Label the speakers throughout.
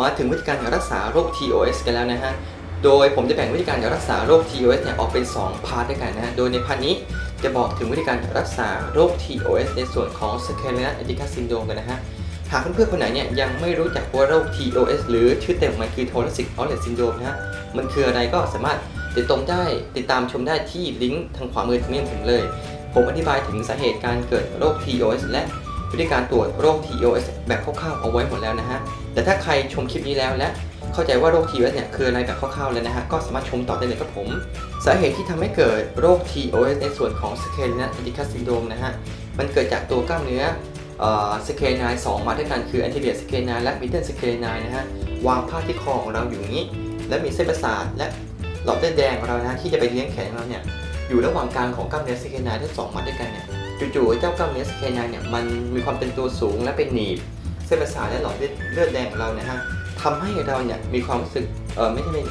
Speaker 1: มาถึงวิธีการรักษาโรค TOS กันแล้วนะฮะ โดยผมจะแบ่งวิธีการรักษาโรค TOS เนี่ยออกเป็น 2 พาร์ทด้วยกันนะฮะโดยในพาร์ทนี้จะบอกถึงวิธีการรักษาโรค TOS ในส่วนของ s c a r l e t a d i c a syndrome กันนะฮะ หากเพื่อนๆคนไหนเนี่ยยังไม่รู้จักว่าโรค TOS หรือชื่อเต็มมันคือ Thoracic Outlet Syndrome นะฮะ มันคืออะไรก็สามารถติดตามได้ติดตามชมได้ที่ลิงก์ทางขวามือตรงนี้ถึงเลย ผมอธิบายถึงสาเหตุการเกิดโรค TOS และ วิธีการตรวจโรค TOS แบบคร่าวๆเอาไว้หมดแล้วนะฮะ แต่ถ้าใครชมคลิปนี้แล้วและเข้าใจว่าโรค TOS เนี่ยคืออะไรแบบคร่าวๆแล้วนะฮะ ก็สามารถชมต่อได้เลยครับผม สาเหตุที่ทำให้เกิดโรค TOS ในส่วนของ s c a r l e t a d i c a syndrome นะฮะ มันเกิดจากตัวกล้ามเนื้อสเคนายสองมาด้วยกันคือ anterior s c a r และ middle s c a r นะฮะ วางพาที่คอของเราอยู่นี้ และมีเส้นประสาทและหลอดเลือดแดงของเรานะที่จะไปเลี้ยงแขนของเราเนี่ยอยู่ระหว่างกลางของกล้ามเนื้อสเคนาทั้งสองมัดด้วยกันเนี่ย จู่ๆเจ้ากล้ามเนื้อสเคนาเนี่ยมันมีความเป็นตัวสูงและเป็นหนีบ เส้นประสาทและหลอดเลือดแดงของเรานะฮะทำให้เราเนี่ยมีความรู้สึกเออไม่ใช่ไม่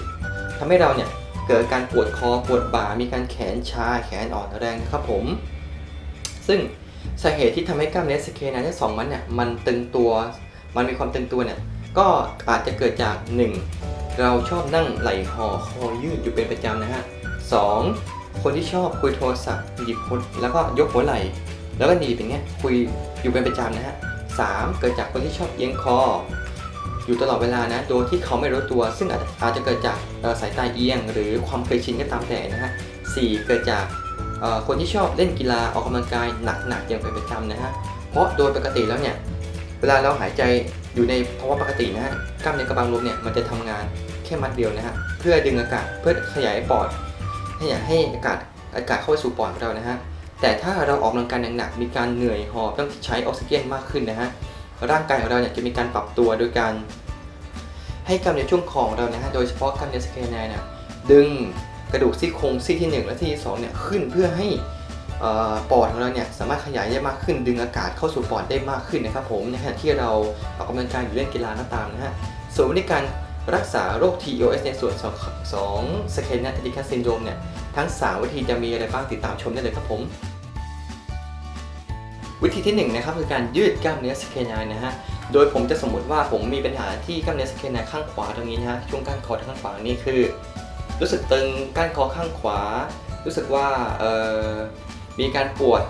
Speaker 1: ทำให้เราเนี่ยเกิดการปวดคอปวดบ่ามีการแขนชาแขนอ่อนแรงนะครับผม ซึ่งสาเหตุที่ทำให้กล้ามเนื้อสเคนาทั้งสองมัดเนี่ยมันตึงตัว มันมีความตึงตัวเนี่ยก็อาจจะเกิดจาก 1. เราชอบนั่งไหลห่อคอยืดอยู่เป็นประจำนะฮะ 2. คนที่ชอบคุยโทรศัพท์หยิบคนแล้วก็ยกหัวไหล่แล้วก็หนีบอย่างเงี้ยคุยอยู่เป็นประจำนะฮะ 3. เกิดจากคนที่ชอบเอียงคอ อยู่ตลอดเวลานะโดยที่เขาไม่รู้ตัว ซึ่งอาจอาจจะเกิดจากสายตาเอียง หรือความเคยชินก็ตามแต่นะฮะ 4. เกิดจากคนที่ชอบเล่นกีฬาออกกำลังกายหนักๆอย่างเป็นประจำนะฮะเพราะโดยปกติแล้วเนี่ยเวลาเราหายใจอยู่ในภาวะปกตินะฮะกล้ามเนื้อกระบังลมเนี่ยมันจะทำงานแค่มัดเดียวนะฮะเพื่อดึงอากาศเพื่อขยายปอด ให้อยากให้อากาศอากาศเข้าไปสู่ปอดของเรานะฮะแต่ถ้าเราออกกำลังกายหนักๆมีการเหนื่อยหอบต้องใช้ออกซิเจนมากขึ้นนะฮะร่างกายของเราเนี่ยจะมีการปรับตัวโดยการ ให้กล้ามเนื้อช่วงคอของเรานะฮะโดยเฉพาะกล้ามเนื้อสแคเนเนี่ยดึงกระดูกซี่โครงซี่ที่ 1 และซี่ที่2เนี่ยขึ้นเพื่อให้อ่อปอดของเราเนี่ยสามารถขยายได้มากขึ้น ดึงอากาศเข้าสู่ปอดได้มากขึ้นนะครับผมนะฮะที่เราออกกำลังกายหรือเล่นกีฬาก็ตามนะฮะส่วนวิธีการ รักษาโรค TOS ในส่วนของสแคเนติคัสซินโดรมเนี่ย ทั้ง 3 วิธีจะมีอะไรบ้างติดตามชมได้เลยครับผม วิธีที่1นงนะครับคือการยืดกล้ามเนื้อสเคนายนะฮะ โดยผมจะสมมติว่าผมมีปัญหาที่กล้ามเนื้อสเคนายข้างขวาตรงนี้นะฮะ ช่วงก้านคอข้างขวานี่คือ รู้สึกตึงก้านคอข้างขวา รู้สึกว่ามีการปวด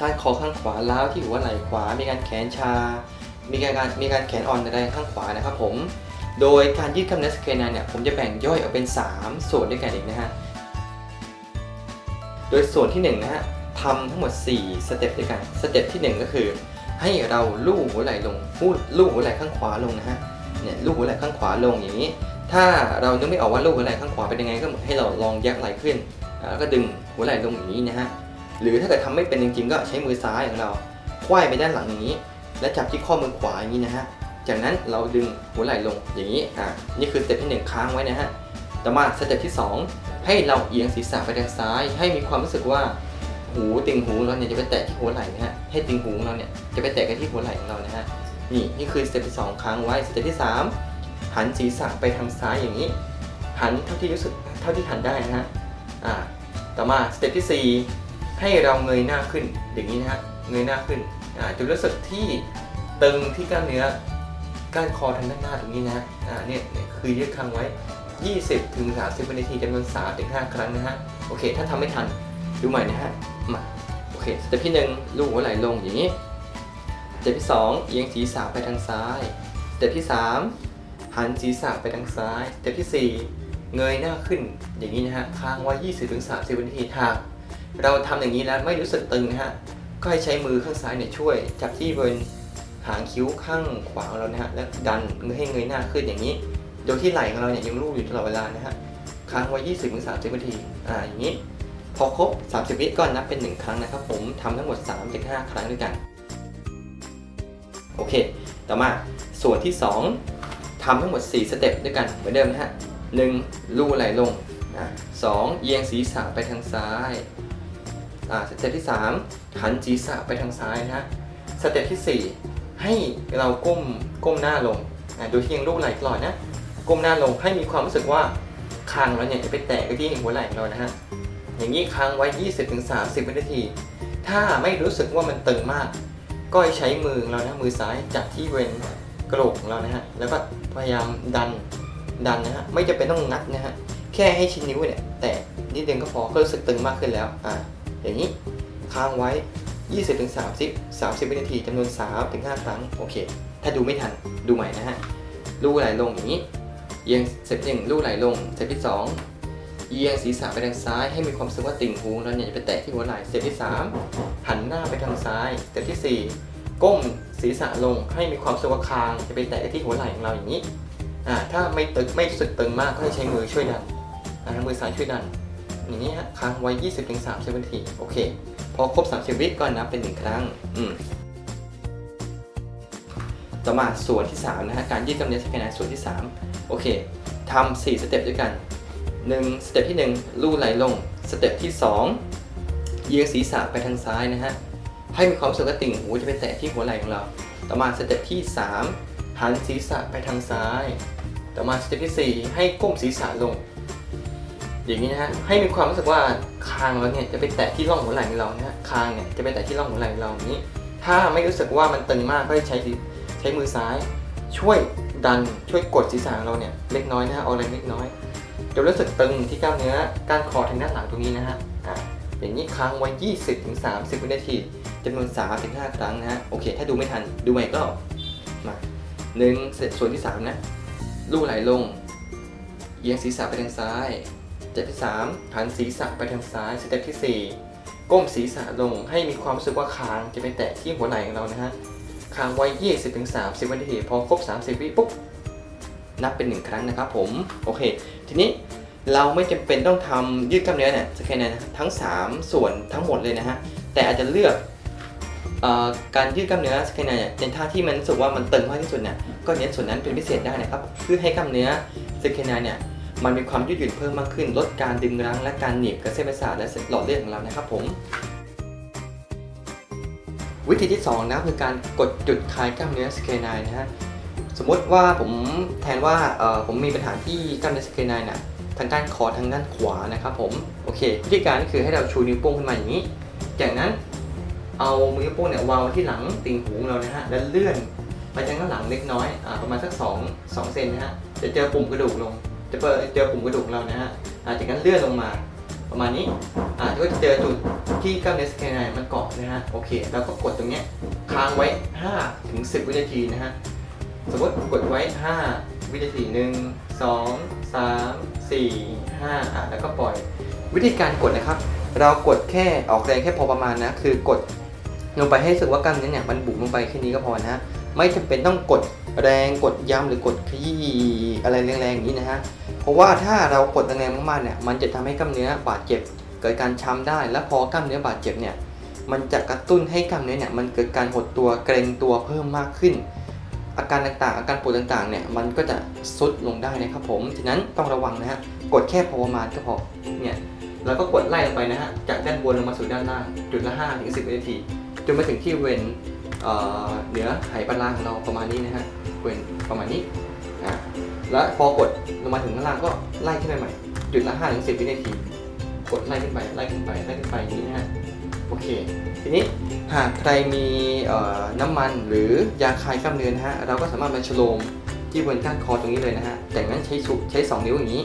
Speaker 1: ก้านคอข้างขวาล้าวที่หัวไหล่ขวา มีการแขนชา มีการมีการแขนอ่อนแรงข้างขวานะครับผม โดยการยืดกล้ามเนื้อสเคนาเนี่ยผมจะแบ่งย่อยออกเป็น 3 ส่วนด้วยกันอีกนะฮะ โดยส่วนที่1นะฮะทำทั้งหมด 4 สเต็ปด้วยกัน สเต็ปที่ 1 ก็คือ ให้เราลู่หัวไหล่ลงลู่ลู่หัวไหล่ข้างขวาลงนะฮะ เนี่ยลู่หัวไหล่ข้างขวาลงอย่างนี้ ถ้าเรานึกไม่ออกว่าลู่หัวไหล่ข้างขวาเป็นยังไงก็ให้เราลองยักไหล่ขึ้น แล้วก็ดึงหัวไหล่ลงอย่างนี้นะฮะ หรือถ้าเกิดทำไม่เป็นจริงๆก็ใช้มือซ้ายของเราคว้ายไปด้านหลังอย่างนี้ และจับที่ข้อมือขวาอย่างนี้นะฮะ จากนั้นเราดึงหัวไหล่ลงอย่างนี้อ่านี่คือสเต็ปที่หนึ่งค้างไว้นะฮะต่อมาสเต็ปที่สองให้เราเอียงศีรษะไปทางซ้าย ให้มีความรู้สึกว่าหูติ่งหูเราเนี่ยจะไปแตะที่หัวไหล่นะฮะให้ติ่งหูของเราเนี่ยจะไปแตะกันที่หัวไหล่ของเรานะฮะนี่นี่คือสเต็ปที่สองค้างไว้สเต็ปที่สามหันศีรษะไปทางซ้ายอย่างนี้ หันเท่าที่รู้สึกเท่าที่หันได้นะฮะอ่าต่อมาสเต็ปที่สี่ให้เราเงยหน้าขึ้นอย่างนี้นะฮะเงยหน้าขึ้นอ่าจะรู้สึกที่ตึงที่กล้ามเนื้อ ก้านคอทางด้านหน้าตรงนี้นะฮะอ่าเนี่ยเนี่ยคือยืดค้างไว้ 20ถึง30วินาทีจำนวน3ถึง5ครั้งนะฮะโอเค ถ้าทำไม่ทันดูใหม่นะฮะมาโอเคสเต็ปที่1ลูกหัวไหลลงอย่างนี้สเต็ปที่ 2 เอียงศีรษะไปทางซ้ายสเต็ปที่ 3 หันศีรษะไปทางซ้ายสเต็ปที่ 4 เงยหน้าขึ้นอย่างนี้นะฮะค้างไว้ 20ถึง30วินาทีหากเราทำอย่างนี้แล้วไม่รู้สึกตึงนะฮะก็ให้ใช้มือข้างซ้ายเนี่ยช่วยจับที่บริเวณ หางคิ้วข้างขวาของเรานะฮะแล้วดันให้เงยหน้าขึ้นอย่างนี้ โดยที่ไหล่ของเราเนี่ยยังลูบอยู่ตลอดเวลานะฮะค้างไว้ 20ถึง30นาทีอ่าอย่างนี้ พอครบ 30 วิก็นับเป็น 1 ครั้งนะครับผมทำทั้งหมด 3-5 ครั้งด้วยกันโอเค ต่อมาส่วนที่ 2ทำทั้งหมด 4 สเต็ปด้วยกันเหมือนเดิมนะฮะ 1. ลู่ไหลลงอ่าสองเอียงศีรษะไปทางซ้ายอ่าสเต็ปที่ 3 หันศีรษะไปทางซ้ายนะฮะสเต็ปที่ 4 ให้เราก้มก้มหน้าลงโดยที่ยังลู่ไหล่ตลอดนะ ก้มหน้าลงให้มีความรู้สึกว่าคางเราเนี่ยจะไปแตะที่หัวไหล่ของเรานะฮะ อย่างนี้ค้างไว้ 20-30วินาที ถ้าไม่รู้สึกว่ามันตึงมาก ก็ใช้มือเรานะมือซ้ายจับที่บริเวณกระโหลกของเรานะฮะ แล้วก็พยายามดันดันนะฮะ ไม่จะเป็นต้องงัดนะฮะ แค่ให้ชิ้นนิ้วเนี่ยแตะนิดเดียวก็พอ ก็รู้สึกตึงมากขึ้นแล้ว อ่า อย่างนี้ค้างไว้ 20ถึง30 30 วินาทีจำนวน3ถึง5ครั้ง โอเค ถ้าดูไม่ทันดูใหม่นะฮะ ลูกไหลลงอย่างนี้ เอียงสเต็ปที่หนึ่งลูกไหลลงสเต็ปที่สองเอียงศีรษะไปทางซ้ายให้มีความรู้สึกว่าติ่งหูเราเนี่ยจะไปแตะที่หัวไหล่สเต็ปที่สามหันหน้าไปทางซ้ายสเต็ปที่สี่ก้มศีรษะลงให้มีความรู้สึกว่าคางจะไปแตะที่หัวไหล่ของเราอย่างนี้อ่าถ้าไม่ตึงไม่รู้สึกตึงมากก็ให้ใช้มือช่วยดันอ่ามือซ้ายช่วยดันอย่างนี้ฮะค้างไว้ 20ถึง30นาทีโอเค พอครบ 30 วิก็นับเป็นหนึ่งครั้งอืมต่อมาส่วนที่3นะฮะการยืดกล้ามเนื้อสแกนส่วนที่ 3 โอเคทำ4สเต็ปด้วยกัน1สเต็ปที่ 1 ลู่ไหลลงสเต็ปที่ 2เอียงศีรษะไปทางซ้ายนะฮะให้มีความรู้สึกว่าติ่งหูจะไปแตะที่หัวไหล่ของเรา ต่อมาสเต็ปที่ 3 หันศีรษะไปทางซ้าย ต่อมาสเต็ปที่ 4 ให้ก้มศีรษะลง อย่างนี้นะฮะให้มีความรู้สึกว่าคางเราเนี่ยจะไปแตะที่ร่องหัวไหล่เรานะฮะคางเนี่ยจะไปแตะที่ร่องหัวไหล่เราอย่างนี้ ถ้าไม่รู้สึกว่ามันตึงมากก็ให้ใช้ใช้มือซ้าย ช่วยดันช่วยกดศีรษะของเราเนี่ยเล็กน้อยนะฮะเอาแรงเล็กน้อยจะรู้สึกตึงที่กล้ามเนื้อก้านคอทางด้านหลังตรงนี้นะฮะอะอย่างนี้ค้างไว้ 20-30ถึง30 วินาทีจำนวน 3-5 ครั้งนะฮะโอเค ถ้าดูไม่ทันดูใหม่ก็มาหนึ่งส่วนที่ 3 นะลู่ไหลลงเอียงศีรษะไปทางซ้าย เต็ปที่3หันศีรษะไปทางซ้าย สเต็ปที่ 4 ก้มศีรษะลงให้มีความรู้สึกว่าคางจะไปแตะที่หัวไหล่ของเรานะฮะคางไว้ 20ถึง30วินาทีพอครบ 30 วิปุ๊บนับเป็น 1 ครั้งนะครับผม โอเค ทีนี้เราไม่จำเป็นต้องทำยืดกล้ามเนื้อเนี่ยสแกนนะทั้ง 3 ส่วนทั้งหมดเลยนะฮะ แต่อาจจะเลือกออการยืดกล้ามเนื้อสแกนเนี่ยในท่าที่มันรู้สึกว่ามันตึงมากที่สุดเนี่ยก็เน้นส่วนนั้นเป็นพิเศษได้นะครับเพื่อให้กล้ามเนื้อสแกนเนี่ย มันมีความยืดหยุ่นเพิ่มมากขึ้น ลดการดึงรั้งและการเหนีบกระเส้นประสาทและหลอดเลือดของเรานะครับผม วิธีที่ 2 นะคือการกดจุดคลายกล้ามเนื้อสเกนายนะฮะสมมติว่าผมแทนว่าผมมีปัญหาที่กล้ามเนื้อสเกนายน่ะทางด้านคอทางด้านขวานะครับผมโอเควิธีการก็คือให้เราชูนิ้วโป้งขึ้นมาอย่างนี้ จากนั้นเอามือโป้งเนี่ยวางไว้ที่หลังติ่งหูเรานะฮะแล้วเลื่อนไปทางด้านหลังเล็กน้อยอประมาณสัก2 2เซนนะฮะจะเจอปุ่มกระดูกลง จะเปิดเจอปุ่มกระดูกเรานะฮะอาจากนั้นเลื่อนลงมาประมาณนี้อ่าก็จะเจอจุดที่กล้ามเนื้อสแกนไนมันเกาะนะฮะโอเคแล้วก็กดตรงเนี้ยค้างไว้5ถึง10 วินาทีนะฮะสมมติกดไว้ 5 วินาที1 2 3 4 5อะแล้วก็ปล่อยวิธีการกดนะครับ เรากดแค่ออกแรงแค่พอประมาณนะคือกดลงไปให้รู้สึกว่ากล้ามเนื้อเนี่ยมันบุ๋มลงไปแค่นี้ก็พอนะฮะไม่จำเป็นต้องกด แรงกดย้ำหรือกดขยี้อะไรแรงๆอย่างนี้นะฮะเพราะว่าถ้าเรากดแรงๆมากๆเนี่ยมันจะทำให้กล้ามเนื้อบาดเจ็บ เกิดการช้ำได้ และพอกล้ามเนื้อบาดเจ็บเนี่ยมันจะกระตุ้นให้กล้ามเนื้อเนี่ยมันเกิดการหดตัวเกร็งตัวเพิ่มมากขึ้น อาการต่างๆ อาการปวดต่างๆเนี่ยมันก็จะซุดลงได้นะครับผมฉะนั้นต้องระวังนะฮะกดแค่พอประมาณก็พอเนี่ยแล้วก็กดไล่ลงไปนะฮะจากด้านบนลงมาสู่ด้านล่างจุดละ5ถึง10นาทีจนมาถึงที่เวน เหนือไหปลาร้างของเราประมาณนี้นะฮะเวนประมาณนี้อ่าแล้วพอกดลงมาถึงข้างล่างก็ไล่ขึ้นไปใหม่จุดละ5ถึง10วินาที กดไล่ขึ้นไปไล่ขึ้นไปไล่ขึ้นไปอย่างนี้นะฮะโอเค ทีนี้หากใครมีน้ำมันหรือยาคลายกล้ามเนื้อนะฮะเราก็สามารถมาฉโลมที่บริเวณก้านคอตรงนี้เลยนะฮะจากนั้นใช้สุใช้ 2 นิ้วอย่างนี้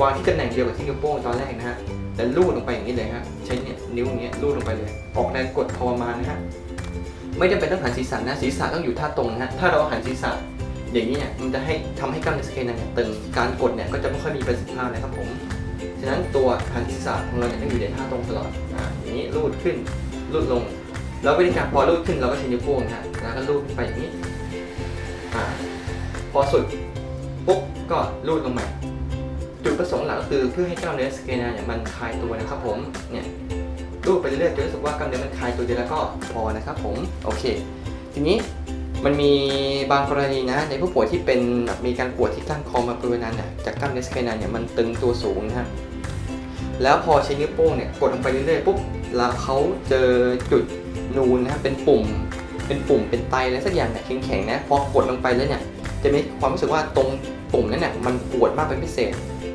Speaker 1: วางที่ตำแหน่งเดียวกับที่นิ้วโป้งตอนแรกนะฮะแล้วลูดลงไปอย่างนี้เลยฮะใช้เนี่ยนิ้วอย่างเงี้ยลูดลงไปเลย ออกแรงกดพอประมาณนะฮะ ไม่จำเป็นต้องหันศีรษะนะศีรษะต้องอยู่ท่าตรงนะฮะถ้าเราหันศีรษะอย่างนี้เนี่ยมันจะให้ทำให้กล้ามเนื้อสเกนเนี่ยตึงการกดเนี่ยก็จะไม่ค่อยมีประสิทธิภาพนะครับผมฉะนั้นตัวหันศีรษะของเราเนี่ยต้องอยู่ในท่าตรงตลอดอ่าอย่างนี้ลูดขึ้นลูดลง แล้ววิธีการพอลูดขึ้นเราก็ใช้นิ้วโป้งนะฮะแล้วก็ลูดไปอย่างนี้อ่าพอสุดปุ๊บก็ลูดลงใหม่จุดประสงค์หลักก็คือเพื่อให้กล้ามเนื้อสเกนาเนี่ยมันคลายตัวนะครับผมเนี่ย ลูดไปเรื่อยๆจนรู้สึกว่ากล้ามเนื้อมันคลายตัวเดียวแล้วก็พอนะครับผมโอเค ทีนี้มันมีบางกรณีนะในผู้ป่วยที่เป็นแบบมีการปวดที่ก้านคอมาเป็นเวลานานเนี่ยจากกล้ามเนื้อสเกนาเนี่ยมันตึงตัวสูงนะฮะแล้วพอใช้นิ้วโป้งเนี่ยกดลงไปเรื่อยๆปุ๊บแล้วเขาเจอจุดนูนนะเป็นปุ่ม เป็นปุ่มเป็นไตอะไรสักอย่างเนี่ยแข็งๆนะพอกดลงไปแล้วเนี่ยจะมีความรู้สึกว่าตรงปุ่มนั้นเนี่ยมันปวดมากเป็นพิเศษ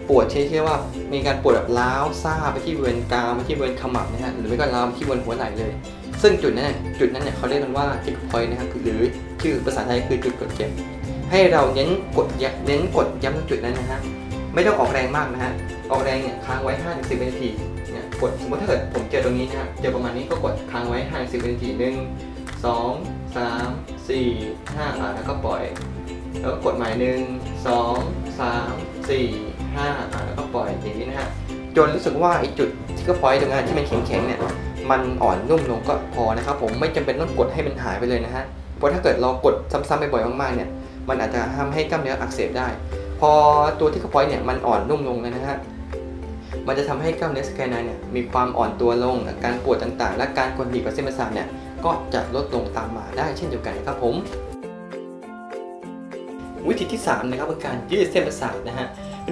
Speaker 1: ปวดเช่นที่ว่ามีการปวดแบบล้าวซ่าไปที่บริเวณกรามไปที่บริเวณขมับนะฮะหรือไม่ก็ล้าวไปที่บริเวณหัวไหล่เลย ซึ่งจุดนั้นเนี่ยจุดนั้นเนี่ยเขาเรียกกันว่า tick point นะครับหรือชื่อภาษาไทยคือจุดกดเจ็บให้เราเน้นกดย้ำเน้นกดย้ำตรงจุดนั้นนะฮะไม่ต้องออกแรงมากนะฮะออกแรงเนี่ยค้างไว้5ถึง10วินาทีเนี่ยกดสมมติถ้าเกิดผมเจอตรงนี้นะฮะเจอประมาณนี้ก็กดค้างไว้5ถึง10วินาทีหนึ่งสองสามสี่ห้าแล้วก็ปล่อย แล้วก็กดใหม่หนึ่งสองสามสี่ ห้าอะแล้วก็ปล่อยอย่างนี้นะฮะจนรู้สึกว่าไอ้จุดที่ก็พอยต์ตรงนั้นที่มันแข็งๆเนี่ยมันอ่อนนุ่มลงก็พอนะครับผมไม่จำเป็นต้องกดให้มันหายไปเลยนะฮะเพราะถ้าเกิดเรากดซ้ำๆบ่อยๆมากๆเนี่ยมันอาจจะทำให้กล้ามเนื้ออักเสบได้ พอตัวที่เขาพอยเนี่ยมันอ่อนนุ่มลงเลยนะฮะมันจะทำให้กล้ามเนื้อสแกนเนี่ยมีความอ่อนตัวลงการปวดต่างๆ และการกดบีบกับเส้นประสาทเนี่ยก็จะลดลงตามมาได้เช่นเดียวกันครับผม วิธีที่3นะครับคือการยืดเส้นประสาทนะฮะ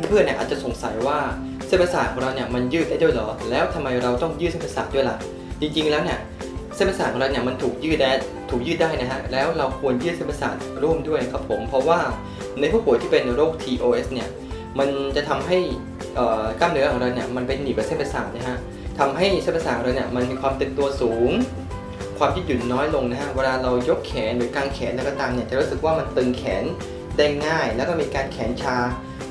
Speaker 1: เพื่อนๆเนี่ยอาจจะสงสัยว่าเส้นประสาทของเราเนี่ยมันยืดได้ด้วยหรอ แล้วทำไมเราต้องยืดเส้นประสาทด้วยล่ะ จริงๆแล้วเนี่ยเส้นประสาทของเราเนี่ยมันถูกยืดได้ถูกยืดได้นะฮะ แล้วเราควรยืดเส้นประสาทร่วมด้วยนะครับผม เพราะว่าในผู้ป่วยที่เป็นโรค TOS เนี่ย มันจะทำให้กล้ามเนื้อของเราเนี่ยมันเป็นหนีบกับเส้นประสาทนะฮะทำให้เส้นประสาทของเราเนี่ยมันมีความตึงตัวสูง ความยืดหยุ่นน้อยลงนะฮะ เวลาเรายกแขนหรือกางแขนแล้วก็ตามเนี่ยจะรู้สึกว่ามันตึงแขนได้ง่าย แล้วก็มีการแขนชา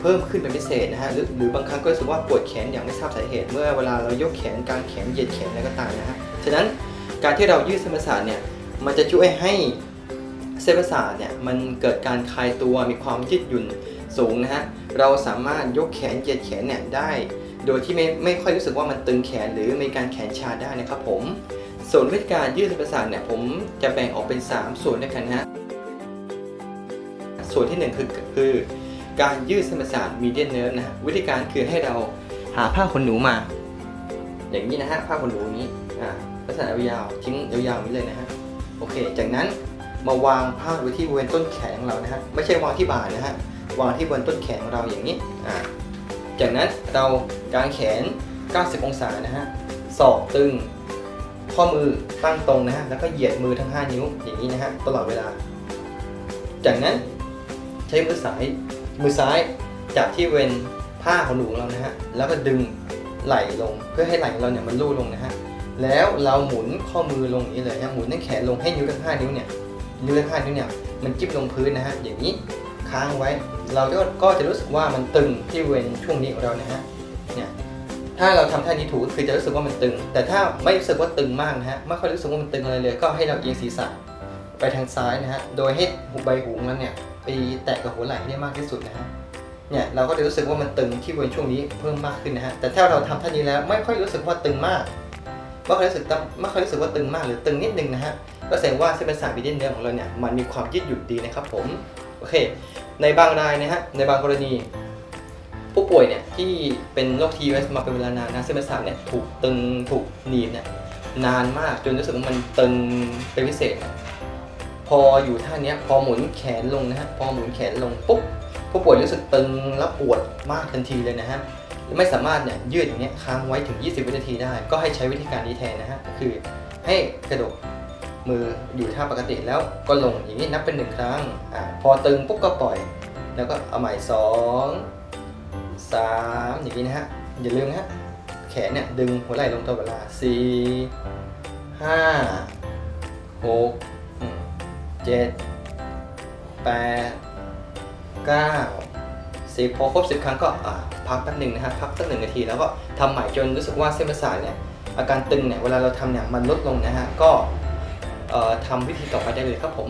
Speaker 1: พิ่มขึ้นเป็นพิเศษนะฮะหรือหรือบางครั้งก็รู้สึกว่าปวดแขนอย่างไม่ทราบสาเหตุ เมื่อเวลาเรายกแขนกางแขนเหยียดแขนอะไรก็ตามนะฮะฉะนั้นการที่เรายืดเส้นประสาทเนี่ยมันจะช่วยให้เส้นประสาทเนี่ยมันเกิดการคลายตัวมีความยืดหยุ่นสูงนะฮะเราสามารถยกแขนเหยียดแขนเนี่ยได้ โดยที่ไม่ไม่ค่อยรู้สึกว่ามันตึงแขนหรือมีการแขนชาได้นะครับผม ส่วนวิธีการยืดเส้นประสาทเนี่ยผมจะแบ่งออกเป็น 3 ส่วนด้วยกันนะฮะส่วนที่หนึ่งคือคือ การยืดเส้นประสาทมีเดียนเนิร์นะวิธีการคือให้เราหาผ้าขนหนูมา อย่างนี้นะฮะผ้าขนหนูนี้อ่าลักษณะยาวๆทิ้งยาวๆนี้เลยนะฮะโอเค จากนั้นมาวางผ้าไว้ที่บริเวณต้นแขนของเรานะฮะไม่ใช่วางที่บ่านะฮะวางที่บนต้นแขนของเราอย่างนี้อ่าจากนั้นเรากางแขน 90 องศานะฮะศอกตึงข้อมือตั้งตรงนะฮะแล้วก็เหยียดมือทั้ง 5 นิ้วอย่างนี้นะฮะตลอดเวลา จากนั้นใช้มือซ้าย มือซ้ายจับที่เวนผ้าของหนูงเรานะฮะ แล้วก็ดึงไหล่ลงเพื่อให้ไหล่เราเนี่ยมันลู่ลงนะฮะ แล้วเราหมุนข้อมือลงอย่างนี้เลยนะหมุนทั้งแขนลงให้นิ้วทั้งห้านิ้วเนี่ย นิ้วทั้งห้านิ้วเนี่ยมันจิ้มลงพื้นนะฮะ อย่างนี้ค้างไว้ เราก็ก็จะรู้สึกว่ามันตึงที่เวนช่วงนี้ของเรานะฮะ เนี่ย ถ้าเราทำท่านี้ถูกคือจะรู้สึกว่ามันตึง แต่ถ้าไม่รู้สึกว่าตึงมากนะฮะ ไม่ค่อยรู้สึกว่ามันตึงอะไรเลย ก็ให้เราเอียงศีรษะไปทางซ้ายนะฮะ โดยให้ใบหูของเราเนี่ย ไปแตะกับหัวไหล่ให้ได้มากที่สุดนะฮะเนี่ยเราก็จะรู้สึกว่ามันตึงที่บริเวณช่วงนี้เพิ่มมากขึ้นนะฮะแต่ถ้าเราทำท่านี้แล้วไม่ค่อยรู้สึกว่าตึงมากไม่ค่อยรู้สึกไม่ค่อยรู้สึกว่าตึงมากหรือตึงนิดนึงนะฮะก็แสดงว่าเส้นประสาทวิเดียนเนื้อของเราเนี่ยมันมีความยืดหยุ่นดีนะครับผมโอเค ในบางรายนะฮะในบางกรณี ผู้ป่วยเนี่ยที่เป็นโรค TUS มาเป็นเวลานานนะเส้นประสาทเนี่ยถูกตึงถูกหนีบเนี่ยนานมากจนรู้สึกว่ามันตึงเป็นพิเศษ พออยู่ท่านี้พอหมุนแขนลงนะฮะพอหมุนแขนลงปุ๊บผู้ป่วยรู้สึกตึงและปวดมากทันทีเลยนะฮะไม่สามารถเนี่ยยืดอย่างเงี้ยค้างไว้ถึง 20 วินาทีได้ ก็ให้ใช้วิธีการนี้แทนนะฮะก็คือให้กระดกมืออยู่ท่าปกติแล้วก็ลงอย่างนี้นับเป็นหนึ่งครั้งอ่าพอตึงปุ๊บก็ปล่อย แล้วก็เอาใหม่สองสามอย่างนี้นะฮะอย่าลืมนะฮะแขนเนี่ยดึงหัวไหล่ลงตลอดเวลาสี่ห้าหก เจ็ดแปดเก้าสิบพอครบสิบครั้งก็พักแป๊บหนึ่งนะฮะพักสักหนึ่งนาทีแล้วก็ทำใหม่จนรู้สึกว่าเส้นประสาทเนี่ยอาการตึงเนี่ยเวลาเราทำเนี่ยมันลดลงนะฮะก็เอ่อทำวิธีต่อไปได้เลยครับผม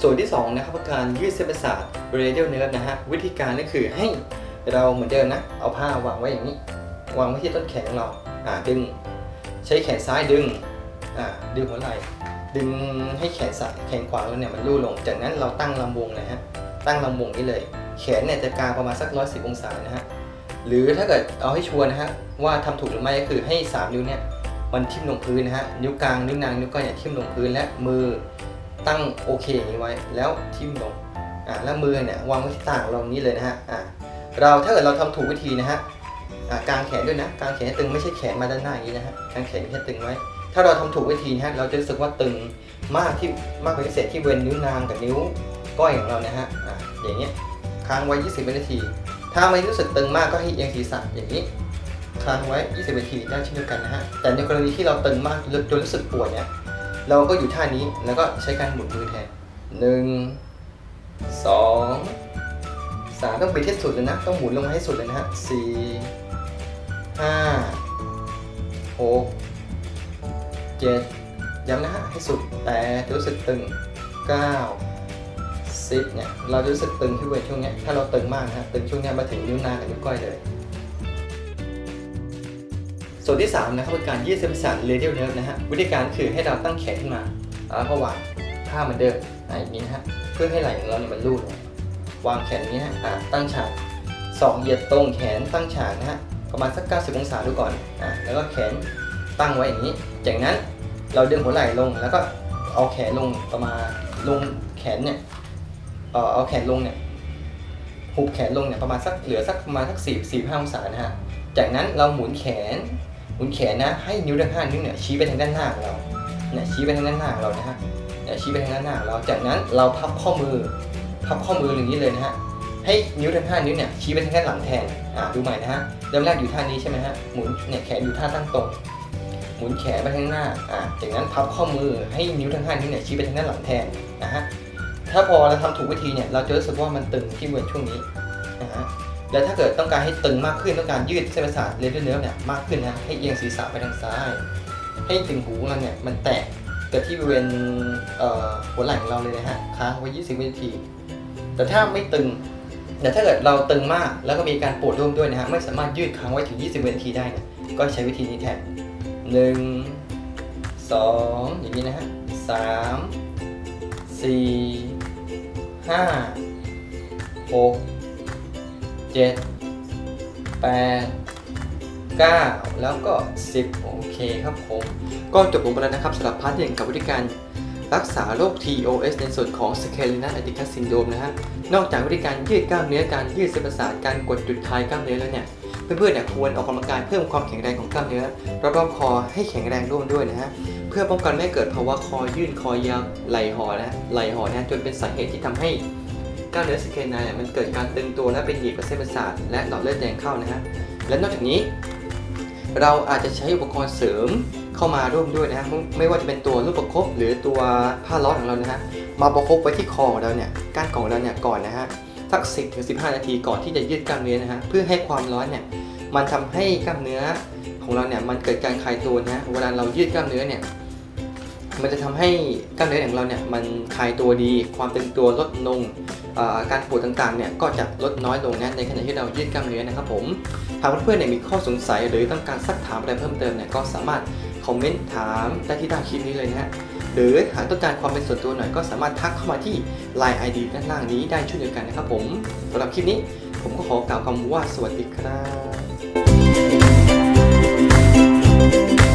Speaker 1: ส่วนที่2นะครับการยืดเส้นประสาท radial nerve นะฮะวิธีการก็คือให้เราเหมือนเดิมนะเอาผ้าวางไว้อย่างนี้ วางไว้ที่ต้นแขนของเราอ่าดึง ใช้แขนซ้ายดึง อ่าดึงหัวไหล่ดึงให้แขนซ้ายแขนขวาเราเนี่ยมันลู่ลง จากนั้นเราตั้งลำวงนะฮะตั้งลำวงนี้เลย แขนเนี่ยจะกางประมาณสัก110องศานะฮะหรือถ้าเกิดเอาให้ชัวร์นะฮะว่าทำถูกหรือไม่ก็คือให้ 3 นิ้วเนี่ยมันทิ่มลงพื้นนะฮะนิ้วกลางนิ้วนางนิ้วก้อยเนี่ยทิ่มลงพื้นและมือตั้งโอเคอย่างนี้ไว้ แล้วทิ่มลงอ่าแล้วมือเนี่ยวางไว้ที่ต่างเรานี้เลยนะฮะอ่าเราถ้าเกิดเราทำถูกวิธีนะฮะอ่ากางแขนด้วยนะกางแขนตึงไม่ใช่แขนมาด้านหน้าอย่างนี้นะฮะกางแขนแค่ตึงไว้ ถ้าเราทำถูกวิธีนะฮะเราจะรู้สึกว่าตึงมากที่มากเป็นพิเศษที่เวนนิ้วนางกับนิ้วก้อยของเรานะฮะอะอย่างเงี้ยค้างไว้ 20 วินาที ถ้าไม่รู้สึกตึงมากก็ให้เอียงศีรษะอย่างนี้ค้างไว้ 20วินาทีได้เช่นเดียวกันนะฮะ แต่ในกรณีที่เราตึงมากจนรู้สึกปวดเนี่ย เราก็อยู่ท่านี้แล้วก็ใช้การหมุนมือแทนหนึ่งสองสามต้องไปที่สุดเลยนะ ต้องหมุนลงมาให้สุดเลยนะฮะสี่ห้า หกเจ็ดย้ำนะฮะให้สุดแต่รู้สึกตึงเก้าสิบเนี่ยเราจะรู้สึกตึงที่บริเวณช่วงนี้ถ้าเราตึงมากนะฮะตึงช่วงนี้มาถึงนิ้วนางกับนิ้วก้อยเลย ส่วนที่ 3 นะครับคือการยืดเส้นประสาทเรเดียลเนิร์ฟนะฮะวิธีการคือให้เราตั้งแขนขึ้นมาแล้วก็วางท่าเหมือนเดิมอะอย่างนี้นะฮะเพื่อให้ไหล่ของเราเนี่ยมันรูดวางแขนอย่างนี้นะฮะอะตั้งฉากสองเหยียดตรงแขนตั้งฉากนะฮะประมาณสัก 90 องศาดูก่อนอะแล้วก็แขนตั้งไว้อย่างนี้ จากนั้นเราดึงหัวไหล่ลงแล้วก็เอาแขนลงประมาณลงแขนเนี่ยเออเอาแขนลงเนี่ยหุบแขนลงเนี่ยประมาณสักเหลือสักประมาณสัก4 4 5องศานะฮะ จากนั้นเราหมุนแขน หมุนแขนนะให้นิ้วทั้งห้านิ้วเนี่ยชี้ไปทางด้านหน้าของเราเนี่ยชี้ไปทางด้านหน้าของเรานะฮะเนี่ยชี้ไปทางด้านหน้าของเรา จากนั้นเราพับข้อมือ พับข้อมืออย่างนี้เลยนะฮะ ให้นิ้วทั้งห้านิ้วเนี่ยชี้ไปทางด้านหลังแทน อ่าดูใหม่นะฮะ เริ่มแรกอยู่ท่านี้ใช่ไหมฮะ หมุนเนี่ยแขนอยู่ท่าตั้งตรง หมุนแขนไปทางหน้าอ่าจากนั้นพับข้อมือให้นิ้วทั้งห้านิ้วเนี่ยชี้ไปทางด้านหลังแทนนะฮะถ้าพอเราทำถูกวิธีเนี่ยเราจะรู้สึกว่ามันตึงที่บริเวณช่วงนี้นะฮะแล้วถ้าเกิดต้องการให้ตึงมากขึ้นต้องการยืดเส้นประสาทเรดเดอร์เนิร์ฟเนี่ยมากขึ้นนะให้เอียงศีรษะไปทางซ้าย ให้ถึงหูเราเนี่ยมันแตะกับที่บริเวณเอ่อหัวไหล่ของเราเลยนะฮะค้างไว้ 20 วินาที แต่ถ้าไม่ตึงแต่ถ้าเกิดเราตึงมากแล้วก็มีการปวดร่วมด้วยนะฮะไม่สามารถยืดค้างไว้ถึง 20 วินาทีได้นี่ยก็ใช้วิธีนี้แทน หนึ่งสองอย่างนี้นะฮะสามสี่ห้าหกเจ็ดแปดเก้าแล้วก็สิบโอเคครับผม ก็จบลงไปแล้วนะครับสำหรับพาร์ทที่หนึ่งกับวิธีการรักษาโรค TOS ในส่วนของ Scalenus Atticus Syndrome นะฮะ นอกจากวิธีการยืดกล้ามเนื้อการยืดเส้นประสาทการกดจุดคลายกล้ามเนื้อแล้วเนี่ย เพื่อนๆเนี่ยควรออกกำลังกายเพิ่มความแข็งแรงของกล้ามเนื้อรอบๆคอให้แข็งแรงร่วมด้วยนะฮะเพื่อป้องกันไม่เกิดภาวะคอยื่นคอยาวไหลห่อนะไหลห่อนะจนเป็นสาเหตุที่ทำให้กล้ามเนื้อสเคนาเนี่ยมันเกิดการตึงตัวและเป็นหนีบกับเส้นประสาทและหลอดเลือดแดงเข้านะฮะและนอกจากนี้ เราอาจจะใช้อุปกรณ์เสริมเข้ามาร่วมด้วยนะฮะไม่ว่าจะเป็นตัวลูกประคบหรือตัวผ้าร้อของเรานะฮะมาประคบไว้ที่คอของเราเนี่ยก้านของเราเนี่ยก่อนนะฮะ สัก 10ถึง15 นาทีก่อนที่จะยืดกล้ามเนื้อนะฮะเพื่อให้ความร้อนเนี่ยมันทำให้กล้ามเนื้อของเราเนี่ยมันเกิดการคลายตัวนะฮะเวลาเรายืดกล้ามเนื้อเนี่ยมันจะทำให้กล้ามเนื้อของเราเนี่ยมันคลายตัวดี ความตึงตัวลดลงอ่อการปวดต่างๆเนี่ยก็จะลดน้อยลงนะในขณะที่เรายืดกล้ามเนื้อนะครับผมหากเพื่อนๆเนี่ยมีข้อสงสัยหรือต้องการซักถามอะไรเพิ่มเติมเนี่ยก็สามารถคอมเมนต์ถามได้ที่ใต้คลิปนี้เลยนะฮะ หรือหากต้องการความเป็นส่วนตัวหน่อยก็สามารถทักเข้ามาที่ Line ID ด้านล่างนี้ได้ช่นเดียวกันนะครับผมสำหรับคลิปนี้ผมก็ขอกล่าวคำว่าสวัสดีครับ